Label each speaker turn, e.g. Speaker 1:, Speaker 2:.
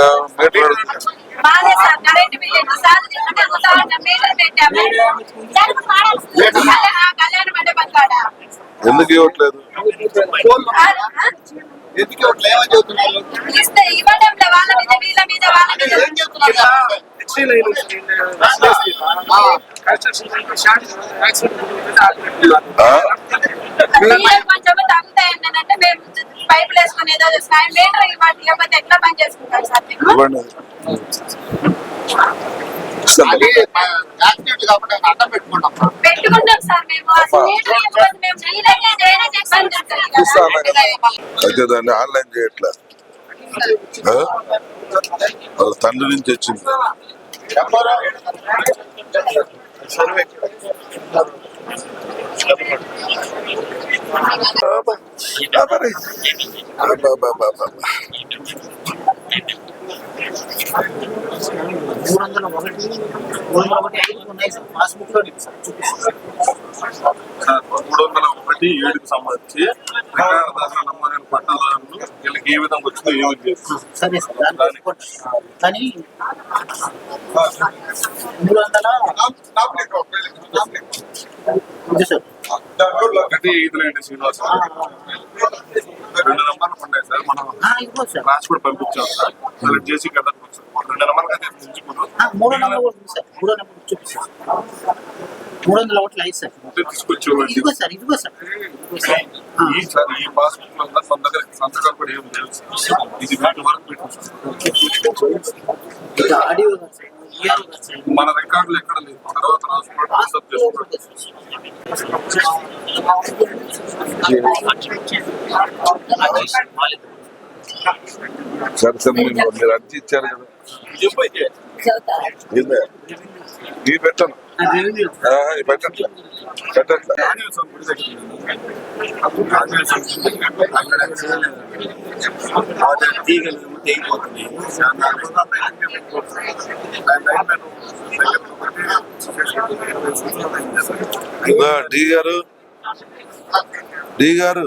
Speaker 1: ఇంకా ఎందుకు ఇవ్వట్లేదు?
Speaker 2: ఎందుకు ఇవ్వట్లే? ఏమని చెబుతున్నారు?
Speaker 3: ఇస్తే ఇవ్వడంలో వాళ్ళ మీద వీళ్ళ మీద వాళ్ళ మీద
Speaker 2: ఏం చెప్తున్నారు చెప్పండి.
Speaker 3: పైపులు వేసుకుని ఏదో చేస్తున్నాం మీటర్ ఇవ్వండి లేకపోతే ఎట్లా పని చేసుకుంటాం సార్
Speaker 1: ఇవ్వండి.
Speaker 3: పెట్టుకుంటాం సార్ మేము. అసలు మీటర్ ఇవ్వకపోతే మేము నీళ్ళకి దేని చెప్పండి
Speaker 1: ఇస్తాను కదా. అయితే దాన్ని ఆన్లైన్ చేయట్లే? వాళ్ళ తండ్రి నుంచి వచ్చింది.
Speaker 4: మూడు వందల ఒకటి మూడు వందల ఒకటి ఐదు ఉన్నాయి సార్ పాస్బుక్లో సార్ చూపిస్తాను
Speaker 5: మూడు వందల ఒకటి ఏడుకి సంబంధించి దాఖలు నమోదైన పట్టాదారులు వీళ్ళకి ఏ విధంగా వచ్చిందో ఏమి
Speaker 4: సరే సార్ రిపోర్ట్ కానీ మూడు వందల సార్.
Speaker 5: ఒకటి ఐదు రెండు శ్రీనివాస్ రెండు నెంబర్లు ఉన్నాయి సార్ మనం
Speaker 4: సార్.
Speaker 5: కూడా పంపించాం సార్. సెలెక్ట్ చేసి కదా రెండు నెంబర్లు అయితే ఉంచుకున్నాం
Speaker 4: మూడో నెంబర్ సార్. మూడో నెంబర్ చూపిస్తాను మూడు వందల ఒకటి ఐదు సార్. ఇదిగో సార్ ఇదిగో సార్. ఇదిగో సార్ ఆ,
Speaker 5: ఈ సార్ ఈ పాస్బుక్లో ఉందా? మన దగ్గర సంతకాలు కూడా ఏం లేవు సార్. ఇది వీటి వరకు పెట్టాం సార్.
Speaker 4: ఇది ఆడియో కాదు సార్ ఇయర్ కాదు సార్.
Speaker 5: మన రికార్డులు ఎక్కడ లేదు తర్వాత
Speaker 1: సరే సరే మీరు అర్జీ ఇచ్చారు కదా. పెట్టను ఇవి పెట్టట్లే పెట్టట్లే
Speaker 5: తీగలు తెగిపోతున్నాయి
Speaker 1: డి గారు. డి గారు.